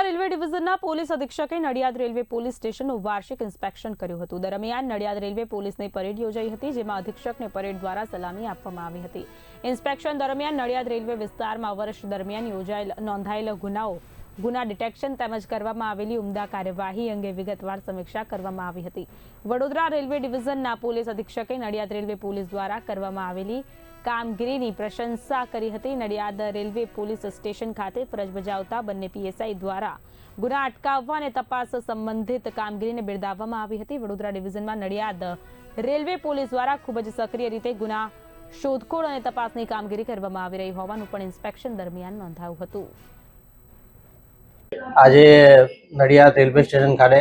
Railway ડિવિઝનના police અધિક્ષકે Nadiad railway police સ્ટેશનનું વાર્ષિક ઇન્સ્પેક્શન કર્યું હતું. દરમિયાન નડિયાદ રેલવે પોલીસની પરેડ યોજાઈ હતી, જેમાં અધિક્ષકને પરેડ દ્વારા સલામી આપવામાં આવી હતી. ઇન્સ્પેક્શન દરમિયાન નડિયાદ રેલવે વિસ્તારમાં વર્ષ દરમિયાન યોજાયેલ નોંધાયેલા ગુનાઓ ગુના ડિટેક્શન તેમજ કરવામાં આવેલી ઉમદા કાર્યવાહી અંગે વિગતવાર સમીક્ષા કરવામાં આવી હતી. વડોદરા રેલવે ડિવિઝનના પોલીસ અધિક્ષકે નડિયાદ રેલવે પોલીસ દ્વારા કરવામાં આવેલી કામગીરીની પ્રશંસા કરી હતી. નડિયાદ રેલવે પોલીસ સ્ટેશન ખાતે ફરજ બજાવતા બંને પીએસઆઈ દ્વારા ગુના અટકાવવા અને તપાસ સંબંધિત કામગીરીને બિરદાવવામાં આવી હતી. વડોદરા ડિવિઝનમાં નડિયાદ રેલવે પોલીસ દ્વારા ખૂબ જ સક્રિય રીતે ગુના શોધખોળ અને તપાસની કામગીરી કરવામાં આવી રહી હોવાનું પણ ઇન્સ્પેક્શન દરમિયાન નોંધાયું હતું. આજે નડિયાદ રેલવે સ્ટેશન ખાતે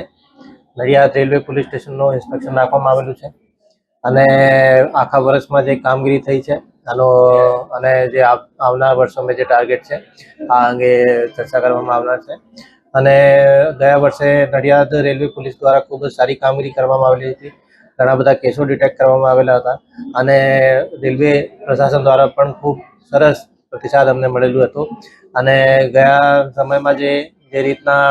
નડિયાદ રેલવે પોલીસ સ્ટેશનનું ઇન્સ્પેક્શન રાખવામાં આવેલું છે. અને આખા વર્ષમાં જે કામગીરી થઈ છે, આનો અને જે આવનાર વર્ષોમાં જે ટાર્ગેટ છે, આ અંગે ચર્ચા કરવામાં આવનાર છે. અને ગયા વર્ષે નડિયાદ રેલવે પોલીસ દ્વારા ખૂબ જ સારી કામગીરી કરવામાં આવેલી હતી. ઘણા બધા કેસો ડિટેક્ટ કરવામાં આવેલા હતા. અને રેલવે પ્રશાસન દ્વારા પણ ખૂબ સરસ પ્રતિસાદ અમને મળેલું હતું. અને ગયા સમયમાં જે જે રીતના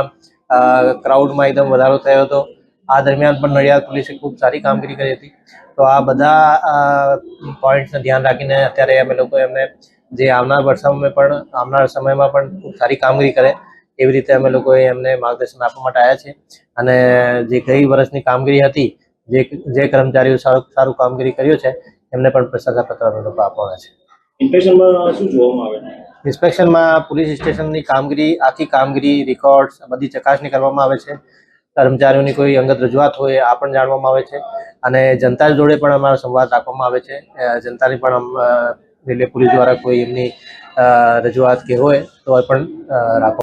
ક્રાઉડમાં એકદમ વધારો થયો હતો. આ દરમિયાન પણ નડિયાદ પોલીસે ખૂબ સારી કામગીરી કરી હતી. તો આ બધા પોઈન્ટ્સને ધ્યાન રાખીને અત્યારે અમે લોકો એમને જે આવનાર વર્ષોમાં પણ, આવનાર સમયમાં પણ ખૂબ સારી કામગીરી કરે, એવી રીતે અમે લોકોએ એમને માર્ગદર્શન આપવા માટે આવ્યા છે અને જે ગઈ વર્ષની કામગીરી હતી, જે જે કર્મચારીઓ સારું સારું કામગીરી કર્યું છે, એમને પણ પ્રશંસાપત્ર આપવામાં આપવાના છે ઇન્સ્પેક્શનમાં શું જોવામાં આવે? છે ઇન્સ્પેક્શનમાં પોલીસ સ્ટેશનની કામગીરી, આખી કામગીરી રેકોર્ડ્સ બધી ચકાસણી કરવામાં આવે છે. કર્મચારીઓની કોઈ અંગત રજૂઆત હોય આ પણ જાણવામાં આવે છે. અને જનતા જોડે પણ અમારો સંવાદ રાખવામાં આવે છે. જનતાની પણ રેલવે પોલીસ દ્વારા કોઈ એમની રજૂઆત કે હોય તો પણ રાખવામાં